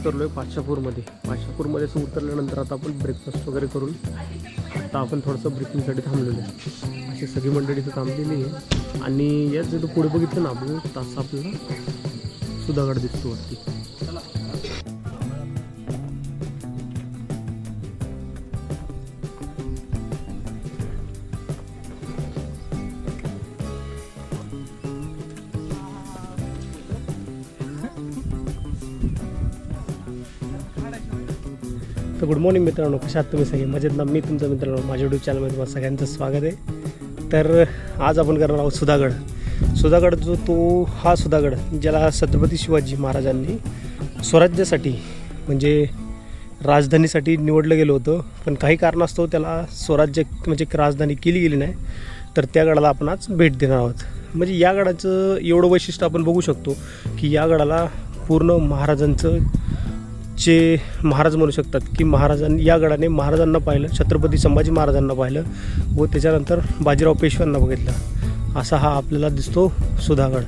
उतरलो आहे पाचशापूरमध्ये पाचशापूरमध्ये असं उतरल्यानंतर आता आपण ब्रेकफास्ट वगैरे करून आता आपण थोडंसं ब्रेकिंगसाठी थांबलेलो आहे. अशी सगळी मंडळी इथं थांबलेली आहे. आणि याच जर पुढे बघितलं ना आपण तास आपल्याला सुधागड दिसतो वरती. तर गुड मॉर्निंग मित्रांनो कशात तुम्ही सगळे? मजेत ना? मी तुमचा मित्रांनो माझ्या यूट्यूब चॅनलमध्ये तुम्हाला सगळ्यांचं स्वागत आहे. तर आज आपण करणार आहोत सुधागड. सुधागड जो तो हा सुधागड ज्याला छत्रपती शिवाजी महाराजांनी स्वराज्यासाठी म्हणजे राजधानीसाठी निवडलं गेलं होतं. पण काही कारणास्तव त्याला स्वराज्य म्हणजे एक राजधानी केली गेली नाही. तर त्या गडाला आपण आज भेट देणार आहोत. म्हणजे या गडाचं एवढं वैशिष्ट्य आपण बघू शकतो की या गडाला पूर्ण महाराजांचं जे महाराज म्हणू शकतात की महाराजांनी या गडाने महाराजांना पाहिलं छत्रपती संभाजी महाराजांना पाहिलं व त्याच्यानंतर बाजीराव पेशव्यांना बघितलं. असा हा आपल्याला दिसतो सुधागड.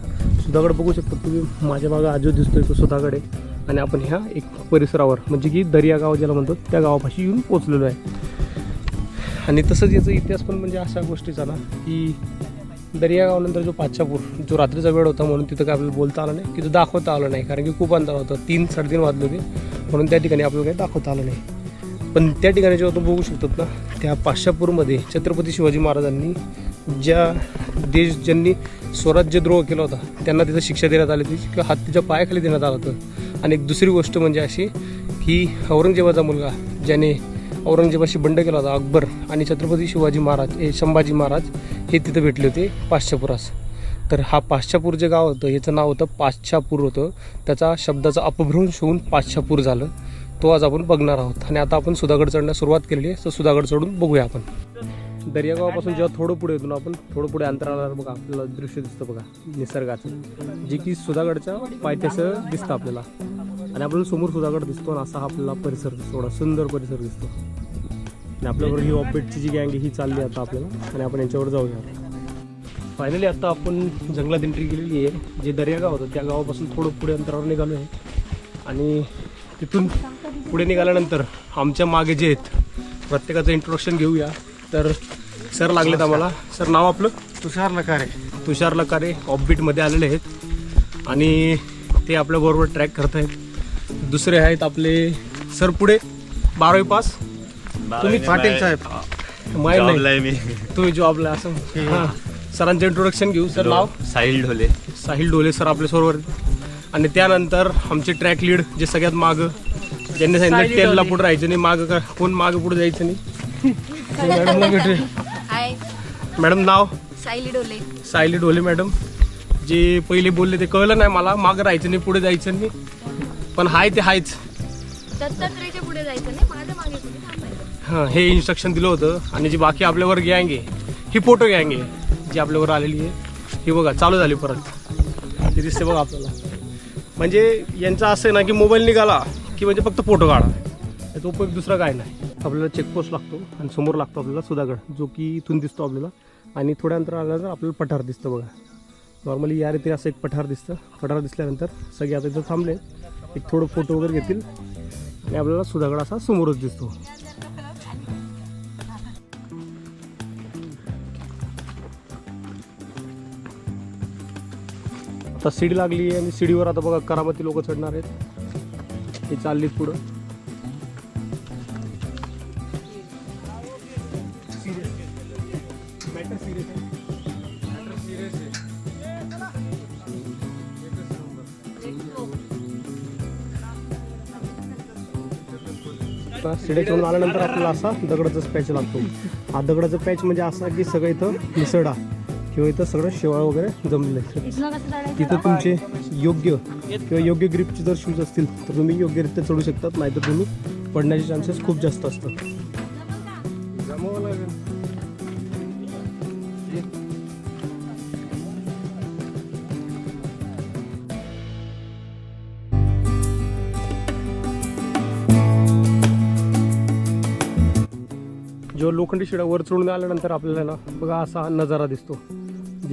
सुधागड बघू शकतो तुम्ही माझ्या मागं आजू दिसतोय तो सुधागड आहे. आणि आपण ह्या एक परिसरावर म्हणजे की दर्या गाव ज्याला म्हणतो त्या गावापाशी येऊन पोचलेलो आहे. आणि तसंच याचा इतिहास पण म्हणजे अशा गोष्टीचा ना की दर्यागावनंतर जो पाचशापूर जो रात्रीचा वेळ होता म्हणून तिथं काय आपल्याला बोलता आलं नाही तिथं दाखवता आलं नाही. कारण की खूप अंतर होतं. तीन साडेतीन वाजले होते. म्हणून त्या ठिकाणी आपल्याला काही दाखवता आलं नाही. पण त्या ठिकाणी जेव्हा तुम्ही बघू शकतात ना त्या पाचशापूरमध्ये छत्रपती शिवाजी महाराजांनी ज्या देश ज्यांनी स्वराज्यद्रोह केला होता त्यांना तिथं शिक्षा देण्यात आली होती किंवा हत्तीच्या पायाखाली देण्यात आलं होतं. आणि एक दुसरी गोष्ट म्हणजे अशी की औरंगजेबाचा मुलगा ज्याने औरंगजेबाशी बंड केला होता अकबर आणि छत्रपती शिवाजी महाराज हे संभाजी महाराज हे तिथं भेटले होते पाश्चपुरास तर हा पाश्चापूर जे गाव होतं याचं नाव होतं पाश्चापूर होतं. त्याचा शब्दाचा अपभ्रंश होऊन पाचशापूर झालं. तो आज आपण बघणार आहोत. आणि आता आपण सुधागड चढण्यास सुरुवात केलेली आहे. तर सुधागड चढून बघूया आपण. दर्यागावापासून जेव्हा थोडं पुढे येतो ना आपण थोडं पुढे अंतराला बघा आपल्याला दृश्य दिसतं बघा निसर्गाचं. जे की सुधागडच्या पायथ्याचं दिसतं आपल्याला. आणि आपल्याला समोर सुधागड दिसतो आणि असा हा आपल्याला परिसर दिसतो. थोडा सुंदर परिसर दिसतो. आणि आपल्याबरोबर ही ऑपरेटची जी गँग ही चालली आता आपल्याला. आणि आपण याच्यावर जाऊया. फायनली आता आपण जंगलात एंट्री केलेली आहे जे दर्या गाव होतं त्या गावापासून थोडं पुढे अंतरावर निघालो आहे. आणि तिथून पुढे निघाल्यानंतर आमच्या मागे जे आहेत प्रत्येकाचं इंट्रोडक्शन घेऊया. तर सर लागलेत आम्हाला. सर नाव आपलं? तुषार लकारे तुषार लकारे ऑफबीटमध्ये आलेले आहेत. आणि ते आपल्याबरोबर ट्रॅक करत आहेत. दुसरे आहेत आपले सर पुढे. बारावी पास. तुम्ही पाटील साहेब. माहीत नाही. मी. तुम्ही जॉबला असं. हां. सरांचं इंट्रोडक्शन घेऊ सर नाव? साहिल ढोले. साहिल डोले सर आपल्यासमोर आणि त्यानंतर आमचे ट्रॅक लीड जे सगळ्यात मागं ज्यांनी सांगितलं टेलला पुढे राहायचं नाही मागं का कोण मागं पुढे जायचं नाही? मॅडम नाव? सायली डोले सायली ढोले मॅडम. जे पहिले बोलले ते कळलं नाही मला मागं राहायचं नाही पुढे जायचं नाही. पण हाय ते हायच. पुढे जायचं नाही मागे हां हे इन्स्ट्रक्शन दिलं होतं. आणि जी बाकी आपल्यावर गँग आहे ही फोटो गँग आहे. जी आपल्यावर आलेली आहे. ही बघा चालू झाली परत. हे दिसते बघा आपल्याला. म्हणजे यांचं असं आहे ना की मोबाईल निघाला की म्हणजे फक्त फोटो काढा. याचा उपयोग दुसरा काय नाही. आपल्याला चेकपोस्ट लागतो आणि समोर लागतो आपल्याला सुधागड जो की इथून दिसतो आपल्याला. आणि थोड्या अंतर आल्यानंतर आपल्याला पठार दिसतं बघा. नॉर्मली या रीतीने असं एक पठार दिसतं. पठार दिसल्यानंतर सगळे आता इथं थांबले. एक थोडं फोटो वगैरे घेतील. आणि आपल्याला सुधागड असा समोरच दिसतो. आता सीडी लागली आहे आणि सीडीवर आता बघा करामती लोक चढणार आहेत. हे चाललीत पुढं. आता शिड्या चढून आल्यानंतर आपल्याला असा दगडाचा पॅच लागतो. हा दगडाचा पॅच म्हणजे असा की सगळं इथं मिसळा. किंवा इथं सगळं शेवाळ वगैरे जमलेलं आहे. तिथं तुमचे योग्य किंवा योग्य ग्रिपचे जर शूज असतील तर तुम्ही योग्यरित्या चढू शकतात नाहीतर तुम्ही पडण्याचे चान्सेस खूप जास्त असतात. जेव्हा लोखंडी शिडा वर चढून आल्यानंतर आपल्याला ना बघा असा नजारा दिसतो.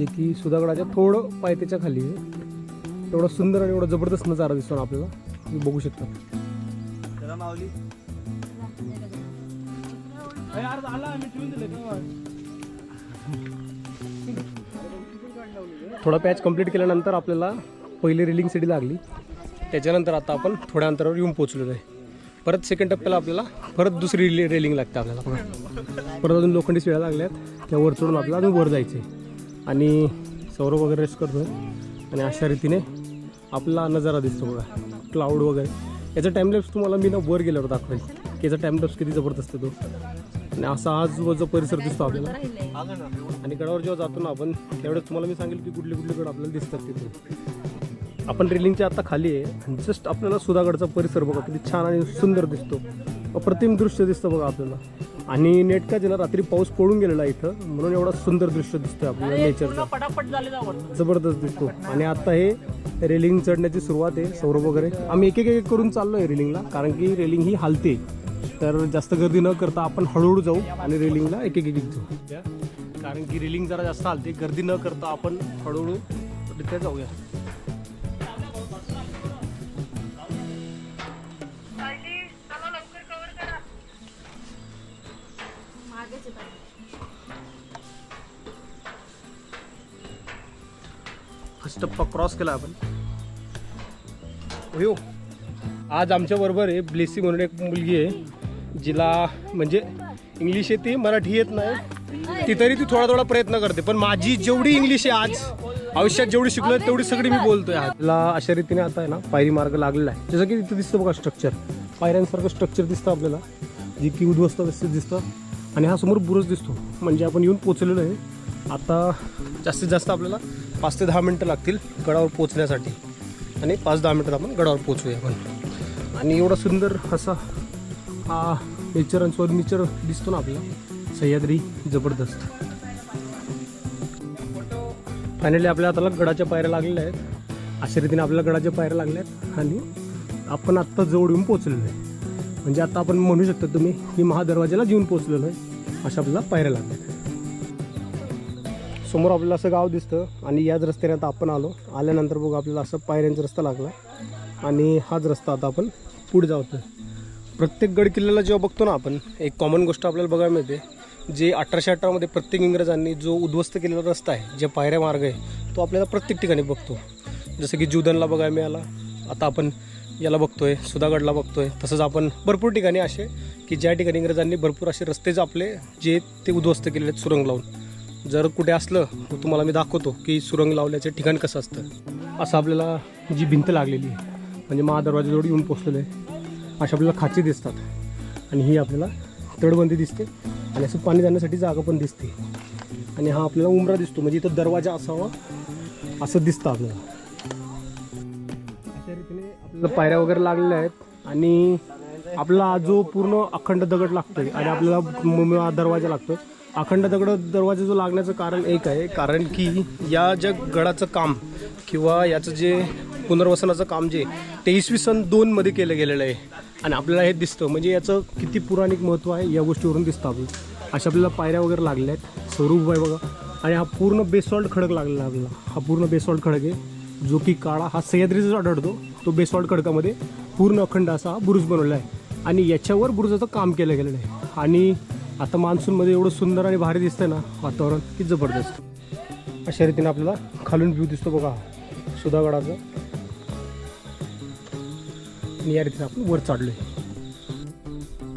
जे की सुधागडाच्या थोडं पायथ्याच्या खाली आहे. एवढा सुंदर आणि एवढा जबरदस्त नजारा दिसतो ना आपल्याला. तुम्ही बघू शकता. थोडा पॅच कंप्लीट केल्यानंतर आपल्याला पहिली रेलिंग सिटी लागली. त्याच्यानंतर आता आपण थोड्या अंतरावर येऊन पोहोचलेलो आहे. परत सेकंड टप्प्याला आपल्याला परत दुसरी रे- रेलिंग लागते आपल्याला. परत अजून लोखंडी शिळ्या लागल्यात. त्या वर चढून आपल्याला अजून वर जायचं आहे आणि सौरभ वगैरे रेस्ट करतो आणि अशा रीतीने आपला नजारा दिसतो बघा. क्लाऊड वगैरे. याचा टाईमलॅप्स तुम्हाला मी ना वर गेल्यावर दाखवेल की याचा टाईमलॅप्स किती जबरदस्त येतो तो. आणि असा आजूबाजूचा परिसर दिसतो आपल्याला. आणि गडावर जेव्हा जातो ना आपण त्यावेळेस तुम्हाला मी सांगेल की कुठले कुठले गड आपल्याला दिसतात तिथे. आपण रेलिंगच्या आता खाली आहे. आणि जस्ट आपल्याला सुधागडचा परिसर बघा किती छान आणि सुंदर दिसतो. अप्रतिम दृश्य दिसतं बघा आपल्याला. आणि नेटका ना रात्री पाऊस पडून गेलेला आहे इथं म्हणून एवढा सुंदर दृश्य दिसतोय आपल्याला नेचरचा जबरदस्त दिसतो. आणि आता हे रेलिंग चढण्याची सुरुवात आहे सौरभ वगैरे. आम्ही एक एक एक करून चाललोय रेलिंगला कारण की रेलिंग ही हालते. तर जास्त गर्दी न करता आपण हळूहळू जाऊ आणि रेलिंगला एक एक एक एक जाऊ. कारण की रेलिंग जरा जास्त हालते गर्दी न करता आपण हळूहळू तिथे जाऊया. फर्स्ट टप्पा क्रॉस केला आपण. हो. आज आमच्या बरोबर आहे ब्लेसी म्हणून एक मुलगी आहे जिला म्हणजे इंग्लिश येते मराठी येत नाही. ती तरी ती थोडा थोडा प्रयत्न करते पण माझी जेवढी इंग्लिश आहे आज आयुष्यात जेवढी शिकलो तेवढी सगळी मी बोलतोय तिला अशा रीतीने आता आहे ना पायरी मार्ग लागलेला आहे. जसं की तिथं दिसतं बघा स्ट्रक्चर पायऱ्यांसारखं स्ट्रक्चर दिसतं आपल्याला. जी की उद्ध्वस्त व्यवस्थित दिसतं. आणि हा समोर बुरज दिसतो. म्हणजे आपण येऊन पोचलेलो आहे. आता जास्तीत जास्त आपल्याला पाच ते दहा मिनटं लागतील गडावर पोचण्यासाठी आणि पाच दहा मिनटात आपण गडावर पोचूया आपण आणि एवढा सुंदर असा हा नेचर आणि नेचर दिसतो ना आपला सह्याद्री जबरदस्त. फायनली आपल्या हाताला गडाच्या पायऱ्या लागलेल्या आहेत. अशा रीतीने आपल्याला गडाच्या पायऱ्या लागल्या आहेत. आणि आपण आत्ता जवळ येऊन पोचलेलो आहे. म्हणजे आता आपण म्हणू शकतो तुम्ही की महादरवाज्याला येऊन पोचलेलो आहे. अशा आपल्याला पायऱ्या लागल्या समोर आपल्याला असं गाव दिसतं आणि याच रस्त्याने आता आपण आलो. आल्यानंतर बघू आपल्याला असं पायऱ्यांचा रस्ता लागला. आणि हाच रस्ता आता आपण पुढे जातो प्रत्येक गड किल्ल्याला जेव्हा बघतो ना आपण एक कॉमन गोष्ट आपल्याला बघायला मिळते जे अठराशे अठरामध्ये प्रत्येक इंग्रजांनी जो उद्ध्वस्त केलेला रस्ता आहे जे पायऱ्या मार्ग आहे तो आपल्याला प्रत्येक ठिकाणी बघतो. जसं की जुदनला बघायला मिळाला. आता आपण याला बघतोय सुधागडला बघतोय. तसंच आपण भरपूर ठिकाणी असे की ज्या ठिकाणी इंग्रजांनी भरपूर असे रस्तेच आपले जे ते उद्ध्वस्त केलेले आहेत सुरंग लावून. जर कुठे असलं तर तुम्हाला मी दाखवतो की सुरंग लावल्याचे ठिकाण कसं असतं. असं आपल्याला जी भिंत लागलेली आहे म्हणजे महादरवाजाजवळ येऊन पोचलेलं आहे अशा आपल्याला खाची दिसतात. आणि ही आपल्याला तडबंदी दिसते आणि असं पाणी जाण्यासाठी जागा पण दिसते. आणि हा आपल्याला उमरा दिसतो म्हणजे इथं दरवाजा असावा असं दिसतं आपल्याला. अशा रीतीने आपल्याला पायऱ्या वगैरे लागलेल्या आहेत आणि आपला जो पूर्ण अखंड दगड लागतोय आणि आपल्याला दरवाजा लागतोय अखंड दगड दरवाजा जो लागण्याचं कारण एक आहे कारण की या ज्या गडाचं काम किंवा याचं जे पुनर्वसनाचं काम जे ते इसवी सन दोनमध्ये केलं गेलेलं आहे. आणि आपल्याला हे दिसतं. म्हणजे याचं किती पुराणिक महत्त्व आहे या गोष्टीवरून दिसतं आपल्याला अशा आपल्याला पायऱ्या वगैरे लागल्या आहेत. स्वरूप आहे बघा. आणि हा पूर्ण बेसॉल्ट खडक लागलेला आपल्याला. हा पूर्ण बेसॉल्ट खडक आहे. जो की काळा हा सह्याद्रीचा आढळतो. तो बेसॉल्ट खडकामध्ये पूर्ण अखंड असा हा बुरुज बनवला आहे. आणि याच्यावर बुरुजाचं काम केलं गेलेलं आहे. आणि आता मान्सूनमध्ये एवढं सुंदर आणि भारी दिसतंय ना वातावरण की जबरदस्त. अशा रीतीने आपल्याला खालून व्ह्यू दिसतो बघा सुधागडाचा. आणि या रीतीने आपण वर चढलोय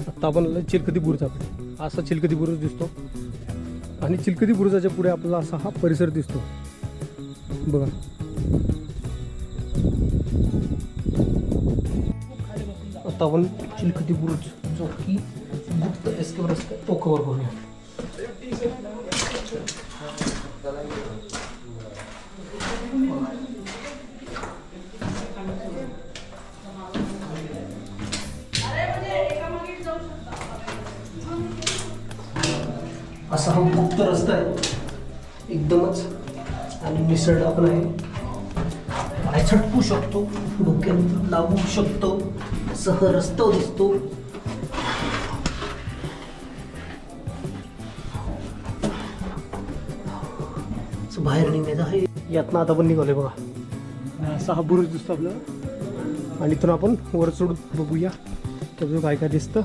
आता आपण आलोय चिलकती बुरुजाकडे असा चिलकती बुरुज दिसतो. आणि चिलकती बुरुजाच्या पुढे आपल्याला असा हा परिसर दिसतो. बघा. आता आपण चिलकती बुरुज जो की गुप्त एस्केप रस्ता तो कवर करूया असा हा गुप्त रस्ता आहे एकदमच आणि मिसळला पण आहे. पाय छटकू शकतो डोक्यात लागू शकतो सह रस्ता दिसतो. बाहेर निघण्याचं आहे. यातनं आता पण निघालोय बघा. सहा बुरुज दिसतो आपलं आणि इथून आपण वर चढून बघूया. त्याचं काय काय दिसतं.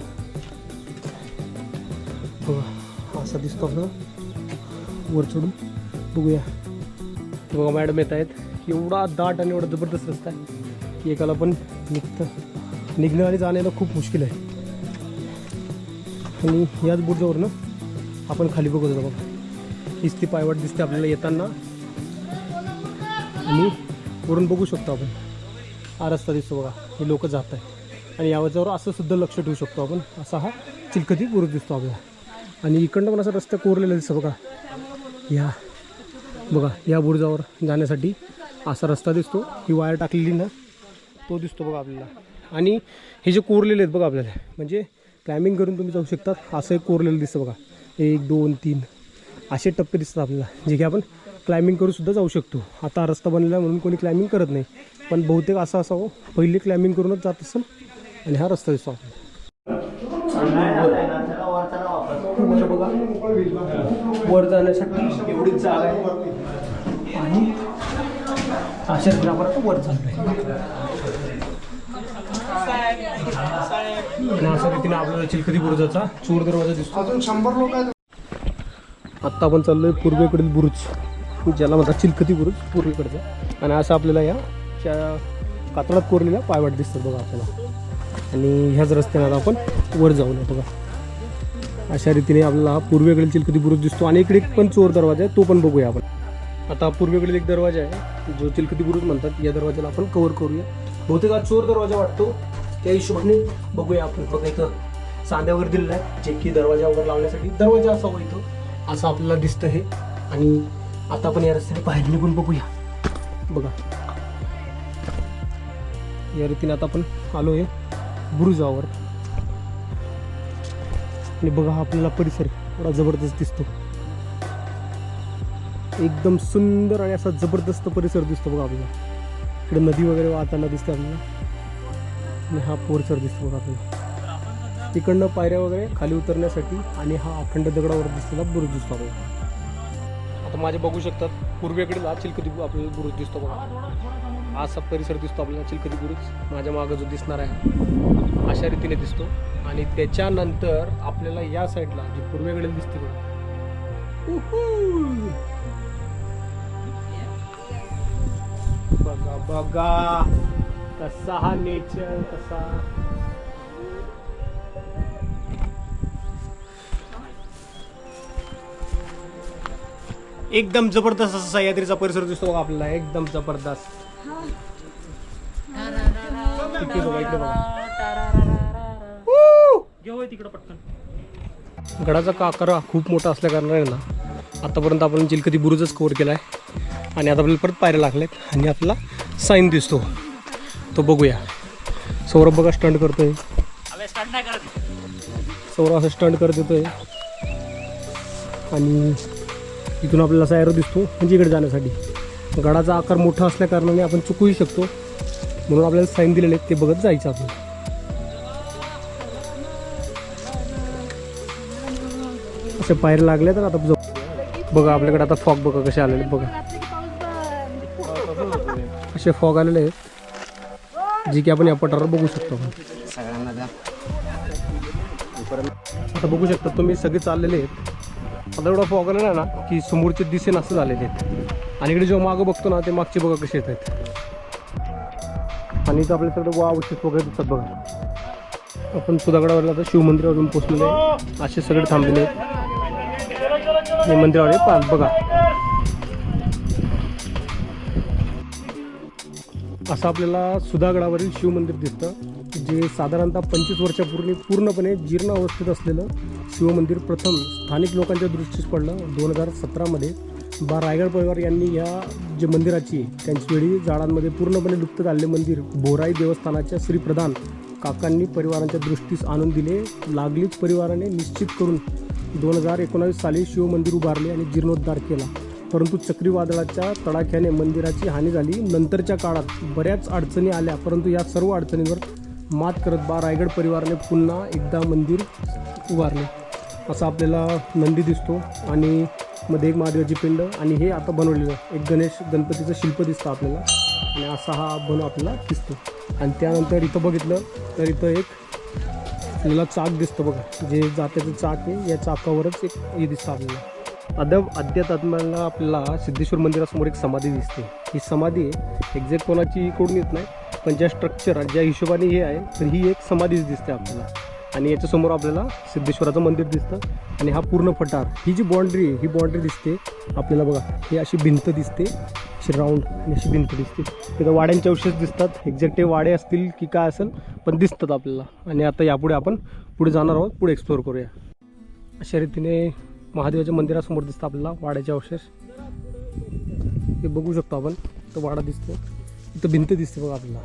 बघा असा दिसतो आपलं. वर चढून बघूया. बघा मॅडम येत आहेत. एवढा दाट आणि एवढा जबरदस्त रस्ता आहे की एकाला पण निघतं. निघणं आणि जाण्याला खूप मुश्किल आहे. आणि याच बुर्जावरनं आपण खाली बघत होतो बघा. हीच पायवट पायवाट दिसते आपल्याला येताना. आणि वरून बघू शकतो आपण. हा रस्ता दिसतो बघा. हे लोक जात आहे आणि यावर असं सुद्धा लक्ष ठेवू शकतो आपण. असा हा चिलखती बुरुज दिसतो आपल्याला. आणि इकडनं पण असा रस्ता कोरलेला दिसतो बघा. या. बघा या बुरुजावर जाण्यासाठी असा रस्ता दिसतो. ही वायर टाकलेली ना तो दिसतो बघा आपल्याला. आणि हे जे कोरलेले आहेत बघा आपल्याला. म्हणजे क्लाइम्बिंग करून तुम्ही जाऊ शकतात. असं एक कोरलेलं दिसतं बघा. एक दोन तीन. असे टप्पे दिसतात आपल्याला जे की आपण क्लाइम्बिंग करू सुद्धा जाऊ शकतो. आता रस्ता बनलेला आहे म्हणून कोणी क्लाइम्बिंग करत नाही. पण बहुतेक असं असावं पहिले क्लाइम्बिंग करूनच जात असेल आणि हा रस्ता दिसतो आपल्याला. वर बघा वर जाण्यासाठी एवढीच जागा आहे. आणि अशाच प्रकारे आपण वर चाललोय. आणि अशा रीतीने आपल्याला चिलखती बुरुजाचा चोर दरवाजा दिसतो. अजून शंभर लोक आहेत. आत्ता आपण चाललो आहे पूर्वेकडील बुरुज. ज्याला म्हणतात चिलखती बुरुज पूर्वेकडचं. आणि असं आपल्याला या च्या कातळात कोरलेल्या पायवाट दिसतात बघा आपल्याला. आणि ह्याच रस्त्याने आता आपण वर जाऊया बघा. अशा रीतीने आपल्याला हा पूर्वेकडील चिलखती बुरुज दिसतो. आणि इकडे पण चोर दरवाजा आहे तो पण बघूया आपण. आता पूर्वेकडील एक दरवाजा आहे जो चिलखती बुरुज म्हणतात. या दरवाजाला आपण कव्हर करूया. बहुतेक हा चोर दरवाजा वाटतो. त्या हिशोबाने बघूया आपण. बघा इथं सांध्यावर दिलेला आहे जे की दरवाजा वगैरे लावण्यासाठी. दरवाजा असा इथं. असं आपल्याला दिसतं हे. आणि आता आपण या रस्त्याने बाहेर निघून बघूया. बघा. या रीतीने आता आपण आलो आहे बुरुजावर. आणि बघा हा आपल्याला परिसर एवढा जबरदस्त दिसतो. एकदम सुंदर आणि असा जबरदस्त परिसर दिसतो बघा आपल्याला. इकडे नदी वगैरे वाहताना दिसते आपल्याला. आणि हा परिसर दिसतो बघा आपल्याला. तिकडनं पायऱ्या वगैरे खाली उतरण्यासाठी आणि हा अखंड दगडावर दिसलेला बुरुज दिसतो आपल्याला आता माझे बघू शकतात पूर्वेकडील हा चिलकती आपल्याला बुरुज दिसतो बघा. हा असा परिसर दिसतो आपल्याला चिलकती बुरुज. माझ्या मागं जो दिसणार आहे अशा रीतीने दिसतो. आणि त्याच्यानंतर आपल्याला या साईडला जी पूर्वेकडील दिसते बघा. बघा बघा. कसा हा नेचर कसा एकदम जबरदस्त असा सह्याद्रीचा परिसर दिसतो बघा आपल्याला एकदम जबरदस्त. इकडे बघा इकडे बघा. गडाचा का आकार हा खूप मोठा असल्या कारणाने ना आतापर्यंत आपण जिलकती बुरुजच कवर केला आहे आणि आता आपल्याला परत पायऱ्या लागल्यात आणि आपला साईन दिसतो. तो बघूया. सौरभ बघा स्टंट करतोय. सौरभ असं स्टंट करत येतोय. आणि इथून आपल्याला असा एरो दिसतो म्हणजे इकडे जाण्यासाठी. गडाचा आकार मोठा असल्या कारणाने आपण चुकूही शकतो. म्हणून आपल्याला साईन दिलेले आहेत ते बघत जायचं आपण. असे पायऱ्या लागल्या तर आता बघा आपल्याकडे आता फॉग बघा कसे आलेले बघा. असे फॉग आलेले आहेत जे की आपण या पठारावर बघू शकतो आपण. आता बघू शकता तुम्ही सगळे चाललेले आहेत. आता एवढा फॉग आहे ना की समोरचे दिसे असं झालेले आहेत. आणि इकडे जेव्हा मागं बघतो ना ते मागचे बघा कसे येत आहेत. आणि इथं आपल्या सगळं वा वगैरे दिसतात बघा. आपण सुधागडावरला आता शिवमंदिरावरून अजून पोचलेले आहे. असे सगळे थांबलेले आहेत. हे मंदिरावर पाच बघा. असं आपल्याला सुधागडावरील शिवमंदिर दिसतं. जे साधारणतः पंचवीस वर्षापूर्वी पूर्णपणे जीर्ण अवस्थेत असलेलं शिवमंदिर प्रथम स्थानिक लोकांच्या दृष्टीस पडलं. दोन हजार सतरामध्ये बा. रायगड परिवार यांनी या जे मंदिराची त्यांची वेळी झाडांमध्ये पूर्णपणे लुप्त झालेले मंदिर बोराई देवस्थानाच्या श्रीप्रधान काकांनी परिवारांच्या दृष्टीस आणून दिले. लागलीच परिवाराने निश्चित करून दोन हजार एकोणावीस साली शिवमंदिर उभारले आणि जीर्णोद्धार केला. परंतु चक्रीवादळाच्या तडाख्याने मंदिराची हानी झाली. नंतरच्या काळात बऱ्याच अडचणी आल्या परंतु या सर्व अडचणींवर मात करत बा रायगड परिवाराने पुन्हा एकदा मंदिर उभारले. असं आपल्याला नंदी दिसतो आणि मध्ये एक महादेवाची पिंड आणि हे आता बनवलेलं एक गणेश गणपतीचं शिल्प दिसतं आपल्याला आणि असा हा बनव आपल्याला दिसतो. आणि त्यानंतर इथं बघितलं तर इथं एक आपल्याला चाक दिसतं बघा. जे जात्याचं चाक आहे या चाकावरच एक हे दिसतं आपल्याला. अद्याप अद्याप आपल्याला सिद्धेश्वर मंदिरासमोर एक समाधी दिसते. ही समाधी आहे. एक्झॅक्ट कोणाची कोण येत नाही. पण ज्या स्ट्रक्चर ज्या हिशोबाने हे आहे तर ही एक समाधीच दिसते आपल्याला. आणि याच्यासमोर आपल्याला सिद्धेश्वराचं मंदिर दिसतं. आणि हा पूर्ण पठार ही जी बाँड्री आहे ही बाँड्री दिसते. आपल्याला बघा ही अशी भिंत दिसते. अशी राऊंड आणि अशी भिंत दिसते. तिथं वाड्यांचे अवशेष दिसतात. एक्झॅक्ट ते वाडे असतील की काय असेल पण दिसतात आपल्याला. आणि आता यापुढे आपण पुढे जाणार आहोत. पुढे एक्सप्लोअर करूया. अशा रीतीने महादेवाच्या मंदिरासमोर दिसतं आपल्याला वाड्याचे अवशेष. हे बघू शकतो आपण. तो वाडा दिसतो इथं भिंत दिसते बघा आपल्याला.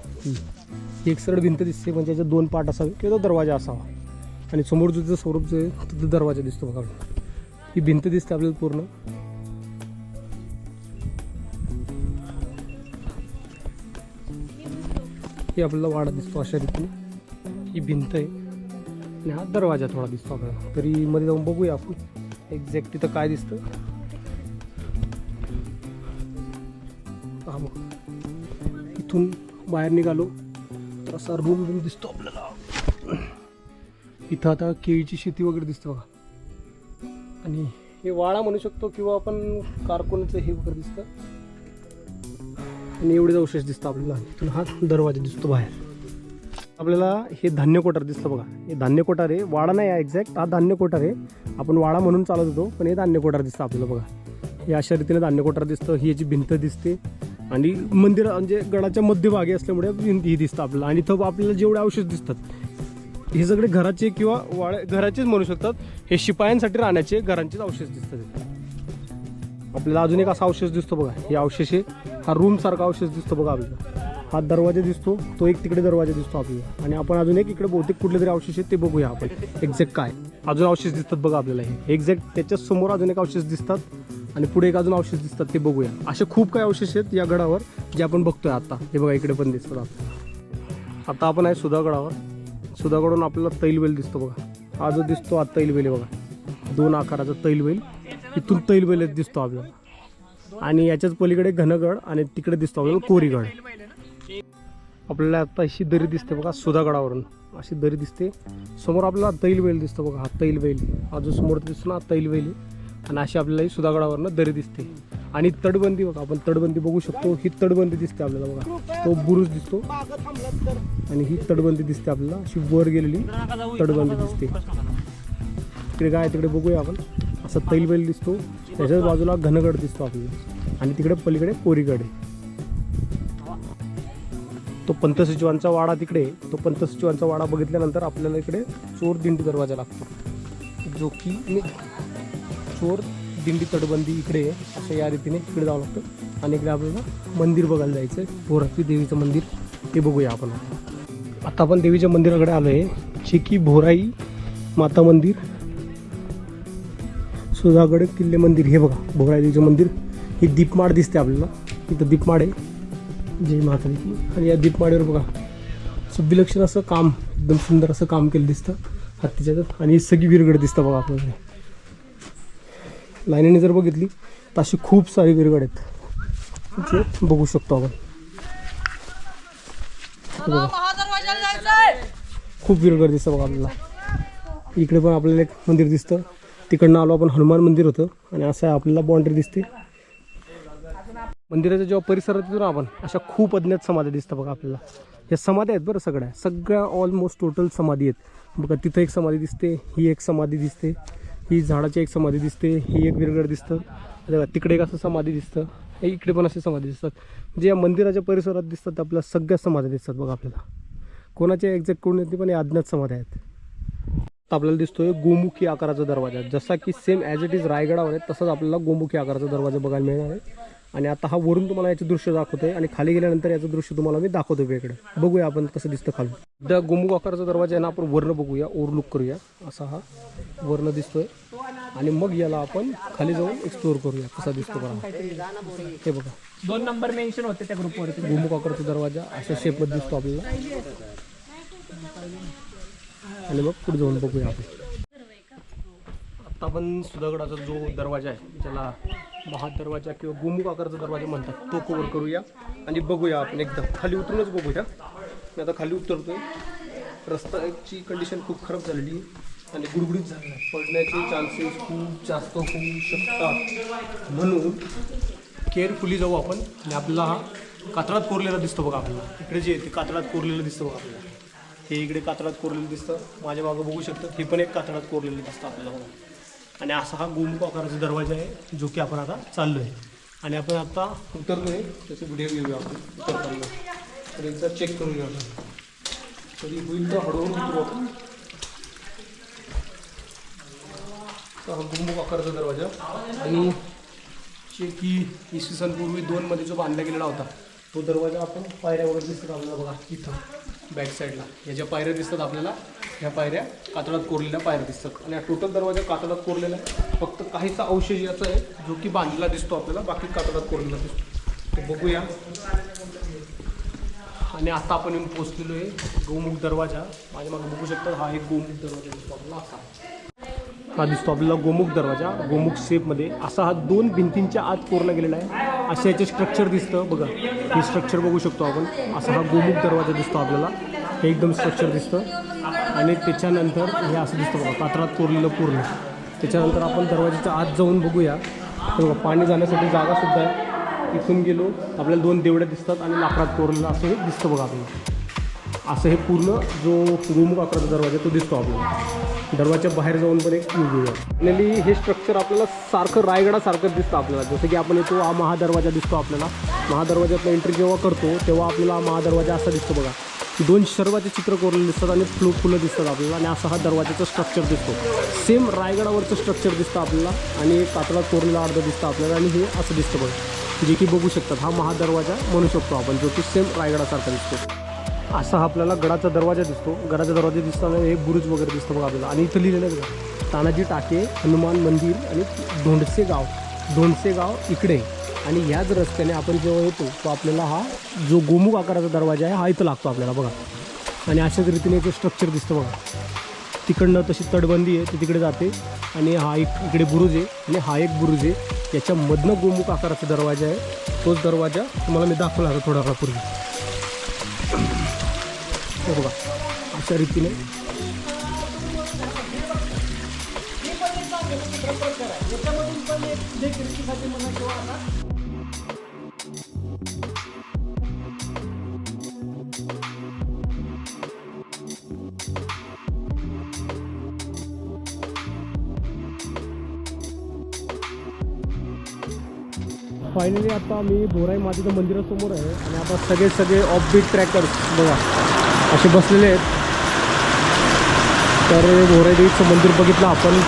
ही एक सरळ भिंत दिसते म्हणजे याच्यात दोन पार्ट असावे किंवा तो दरवाजा असावा. आणि समोर जो जो स्वरूप जो आहे तिथं दरवाजा दिसतो बघा आपल्याला. ही भिंत दिसते आपल्याला पूर्ण. हे आपल्याला वाडा दिसतो अशा रीतीने. ही भिंत आहे. आणि हा दरवाजा थोडा दिसतो आपल्याला. तरी मध्ये जाऊन बघूया आपण. एक्झॅक्ट तिथं काय दिसतं. हा बघ इथून बाहेर निघालो तर असा रूम रूम दिसतो आपल्याला. इथं आता केळीची शेती वगैरे दिसते बघा. आणि हे वाळा म्हणू शकतो किंवा आपण कारकुनाचं हे वगैरे दिसतं. आणि एवढेच अवशेष दिसतं आपल्याला. इथून हा दरवाजा दिसतो बाहेर. आपल्याला हे धान्य कोठार दिसतं बघा. हे धान्य कोठार आहे. वाडा नाही आहे एक्झॅक्ट हा धान्य कोठार आहे. आपण वाडा म्हणून चालत होतो पण हे धान्य कोठार दिसतं आपल्याला बघा. हे अशा रीतीने धान्य कोठार दिसतं. ही याची भिंत दिसते. आणि मंदिर म्हणजे गडाच्या मध्यभागी असल्यामुळे ही दिसतं आपल्याला. आणि इथं आपल्याला जेवढे अवशेष दिसतात हे सगळे घराचे किंवा वाळ घराचेच म्हणू शकतात. हे शिपायांसाठी राहण्याचे घरांचेच अवशेष दिसतात आपल्याला अजून एक असा अवशेष दिसतो बघा. हे अवशेष आहे हा रूम सारखा अवशेष दिसतो बघा आपल्याला. हा दरवाजा दिसतो तो एक तिकडे दरवाजा दिसतो आपल्याला. आणि आपण अजून एक इकडे बहुतेक कुठले तरी अवशेष आहेत ते बघूया आपण. एक्झॅक्ट काय? अजून अवशेष दिसतात बघा आपल्याला हे. एक्झॅक्ट त्याच्यासमोर अजून एक अवशेष दिसतात. आणि पुढे एक अजून अवशेष दिसतात ते बघूया. असे खूप काही अवशेष आहेत या गडावर जे आपण बघतोय आता. हे बघा इकडे पण दिसतात आपल्याला. आता आपण आहे सुधागडावर सुधागडून आपल्याला तैलवेल दिसतो बघा. हा जो दिसतो हा तैलवेल आहे बघा. दोन आकाराचा तैलवेल इथून तैलवेल दिसतो आपल्याला. आणि याच्याच पलीकडे घनगड आणि तिकडे दिसतो आपल्याला कोरीगड. आपल्याला आता अशी दरी दिसते बघा सुधागडावरून अशी दरी दिसते. समोर आपल्याला तैलवेल दिसतो बघा हा तैलवेल हा जो समोर दिसतो ना हा तैलवेल आणि अशी आपल्याला ही सुधागडावरनं दरी दिसते. आणि तटबंदी बघा आपण तटबंदी बघू शकतो. ही तटबंदी दिसते आपल्याला बघा. तो बुरुज दिसतो. आणि ही तटबंदी दिसते आपल्याला. अशी वर गेलेली तटबंदी दिसते. तिकडे काय तिकडे बघूया आपण. असं तैलबैल दिसतो. त्याच्याच बाजूला घनगड दिसतो आपल्याला. आणि तिकडे पलीकडे कोरीगड आहे. तो पंत सचिवांचा वाडा तिकडे तो पंत सचिवांचा वाडा बघितल्यानंतर आपल्याला इकडे चोर दिंडी दरवाजा लागतो. जो की चोर दिंडी तटबंदी इकडे आहे असं या रीतीने इकडे जावं लागतं. आणि इकडे आपल्याला मंदिर बघायला जायचं आहे भोराची देवीचं मंदिर. ते बघूया आपण. आता आपण देवीच्या मंदिराकडे आलो आहे जे की भोराई माता मंदिर. सुधागड किल्ले मंदिर हे बघा भोराई देवीचं मंदिर. ही दीपमाळ दिसते आपल्याला. इथं दीपमाळ आहे. जय माता आणि या दीपमाडेवर बघा सुविलक्षण विलक्षण असं काम एकदम सुंदर असं काम केलं दिसतं. हत्तीच्या आणि सगळी विरगड दिसतं बघा आपल्याला. लाईनीने जर बघितली तर अशी खूप सारी विरगड आहेत. जे बघू शकतो आपण. खूप विरगड दिसतं बघा आपल्याला. इकडे पण आपल्याला एक मंदिर दिसतं. तिकडनं आलो आपण हनुमान मंदिर होतं. आणि असं आहे आपल्याला बाउंड्री दिसते. मंदिराचा जेव्हा परिसर येतो ना आपण अशा खूप अज्ञात समाधी दिसतं बघा आपल्याला. या समाधी आहेत बरं सगळ्या. सगळ्या ऑलमोस्ट टोटल समाधी आहेत. बघा तिथं एक समाधी दिसते ही एक समाधी दिसते. ही झाडाची एक समाधी दिसते ही एक विरगड दिसतं. तिकडे एक असं समाधी दिसतं. हे इकडे पण असे समाधी दिसतात. म्हणजे या मंदिराच्या परिसरात दिसतात आपल्या सगळ्या समाधी दिसतात बघा आपल्याला. कोणाच्या एक्झॅक्ट कोण येते पण या अज्ञात समाधी आहेत. आपल्याला दिसतोय गोमुखी आकाराचा दरवाजा. जसा की सेम ॲज इट इज रायगडावर आहे तसंच आपल्याला गोमुखी आकाराचा दरवाजा बघायला मिळणार आहे. आणि आता हा वरून तुम्हाला याचं दृश्य दाखवतोय आणि खाली गेल्यानंतर याचं दृश्य तुम्हाला मी दाखवतो वेगळं. बघूया आपण कसं दिसतं खाली द गोमुख आकाराचा दरवाजा आहे ना आपण वर्ण बघूया ओव्हरलुक करूया. असा हा वर्ण दिसतोय. आणि मग याला आपण खाली जाऊन एक्सप्लोअर करूया कसा दिसतो बघा हे. बघा. दोन नंबर मेन्शन होते त्या ग्रुपवरती गोमुख आकाराचा दरवाजा अशा शेपमध्ये दिसतो आपल्याला. आणि मग पुढे जाऊन बघूया आपण. आता आपण सुधागडाचा जो दरवाजा आहे ज्याला महादरवाजा किंवा गोमुख आकाराचा दरवाजा म्हणतात तो कवर करूया आणि बघूया आपण एकदम खाली उतरूनच बघूया. मी आता खाली उतरतोय. रस्त्याची कंडिशन खूप खराब झालेली आणि गुडगुडीत झालेला आहे. पडण्याचे चान्सेस खूप जास्त होऊ शकतात. म्हणून केअरफुली जाऊ आपण आणि आपला हा कातळात कोरलेला दिसतो बघा आपल्याला. इकडे जे आहे ते कातळात कोरलेलं दिसतं बघा आपल्याला. हे इकडे कातळात कोरलेलं दिसतं. माझ्या मागं बघू शकतं हे पण एक कातळात कोरलेलं दिसतं आपल्याला बघा. आणि असा हा गोमुख आकाराचा दरवाजा आहे जो की आपण आता चाललो आहे आणि आपण आता उतरलो आहे त्याचे व्हिडिओ घेऊया आपण. उतरताना. तर एकदा चेक करून घेऊ आपण. तरी होईल तर हळूहळू उतरू आपण. तर हा गोमुख आकाराचा दरवाजा. आणि जे की इसवी सन पूर्वी दोनमध्ये जो बांधला गेलेला होता तो दरवाजा आपण पायऱ्या वगैरे दिसतात आपल्याला बघा इथं बॅक साईडला ह्या ज्या पायऱ्या दिसतात आपल्याला. ह्या पायऱ्या कातळात कोरलेल्या पायऱ्या दिसतात. आणि हा टोटल दरवाजा कातळात कोरलेला आहे. फक्त काहीसा अवशेष याचा आहे जो की बांधलेला दिसतो आपल्याला बाकी कातळात कोरलेला दिसतो. बघूया. आणि आता आपण येऊन पोचलेलो आहे गोमुख दरवाजा. माझ्या मागे बघू शकता हा एक गोमुख दरवाजा दिसतो आपल्याला असा. हा दिसतो आपल्याला गोमुख दरवाजा गोमुख शेपमध्ये असा हा दोन भिंतींच्या आत कोरला गेलेला आहे. असे याचे स्ट्रक्चर दिसतं. बघा हे स्ट्रक्चर बघू शकतो आपण. असा हा गोमुख दरवाजा दिसतो आपल्याला. हे एकदम स्ट्रक्चर दिसतं. आणि त्याच्यानंतर हे असं दिसतं बघा पात्रात कोरलेलं पूर्ण. त्याच्यानंतर आपण दरवाजाच्या आत जाऊन बघूया. बघा पाणी जाण्यासाठी जागासुद्धा आहे. इथून गेलो आपल्याला दोन देवड्या दिसतात आणि लाकडात कोरलेलं असं हे दिसतं बघा आपल्याला. असं हे पूर्ण जो गोमुख आकाराचा दरवाजा तो दिसतो आपल्याला. दरवाजा बाहेर जाऊन पण एक व्ह्यू घेऊया फायनली हे स्ट्रक्चर आपल्याला सारखं रायगडासारखं दिसतं आपल्याला. जसं की आपण येतो हा महादरवाजा दिसतो आपल्याला. महादरवाज्यातनं एंट्री जेव्हा करतो तेव्हा आपल्याला हा महादरवाजा असा दिसतो बघा. दोन शर्वाचे चित्र कोरलेले दिसतात आणि फ्लो फुलं दिसतात आपल्याला आणि असा हा दरवाजाचा स्ट्रक्चर दिसतो. सेम रायगडावरचं स्ट्रक्चर दिसतं आपल्याला आणि एक कातळा कोरलेला अर्ध दिसतं आपल्याला आणि हे असं दिसतं बघ. जे की बघू शकतात हा महादरवाजा म्हणू शकतो आपण जो की सेम रायगडासारखा दिसतो. असा हा आपल्याला गडाचा दरवाजा दिसतो. गडाचा दरवाजा दिसताना हे बुरुज वगैरे दिसतं बघ आपल्याला. आणि इथं लिहिलेलं आहे तानाजी टाके हनुमान मंदिर आणि धोंडसे गाव. धोंडसे गाव इकडे. आणि ह्याच रस्त्याने आपण जेव्हा येतो तो आपल्याला हा जो गोमुख आकाराचा दरवाजा आहे हा इथं लागतो आपल्याला बघा. आणि अशाच रीतीने ते स्ट्रक्चर दिसतं बघा. तिकडनं तशी तटबंदी आहे ती तिकडे जाते. आणि हा एक इकडे बुरुज आहे. आणि हा एक बुरुज आहे. याच्यामधनं गोमुख आकाराचा दरवाजा आहे. तोच दरवाजा तुम्हाला मी दाखवला होता थोडा वेळापूर्वी बघा. अशा रीतीने फायनली आता. मी बोराई मातेच्या मंदिरासमोर आहे आणि आता सगळे सगळे ऑफ बीट ट्रॅकर्स बघा असे बसलेले आहेत. तर बोराई देवीचं मंदिर बघितलं आपण.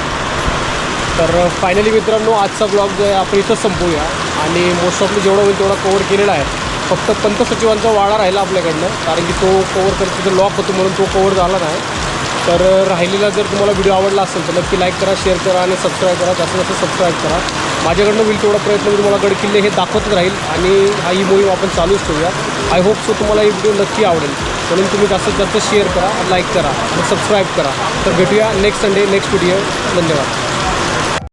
तर फायनली मित्रांनो आजचा ब्लॉग जो आहे आपण इथंच संपवूया आणि मोस्ट ऑफली जेवढा होईल तेवढा कवर केलेला आहे. फक्त पंत सचिवांचा वाडा राहिला आपल्याकडनं कारण की तो कवर करतो तिथं लॉक होतो म्हणून तो कवर झाला नाही. तर राहिलेला जर तुम्हाला व्हिडिओ आवडला असेल तर नक्की लाईक करा शेअर करा आणि सबस्क्राईब करा. जास्तीत जास्त सबस्क्राईब करा. माझ्याकडनं होईल तेवढा प्रयत्न मी तुम्हाला गडकिल्ले हे दाखवतच राहील आणि हा ही मोहीम आपण चालूच ठेवूया. आय होप सो तुम्हाला ही व्हिडिओ नक्की आवडेल. म्हणून तुम्ही जास्तीत जास्त शेअर करा लाईक करा आणि सबस्क्राईब करा. तर भेटूया नेक्स्ट संडे नेक्स्ट व्हिडिओ धन्यवाद.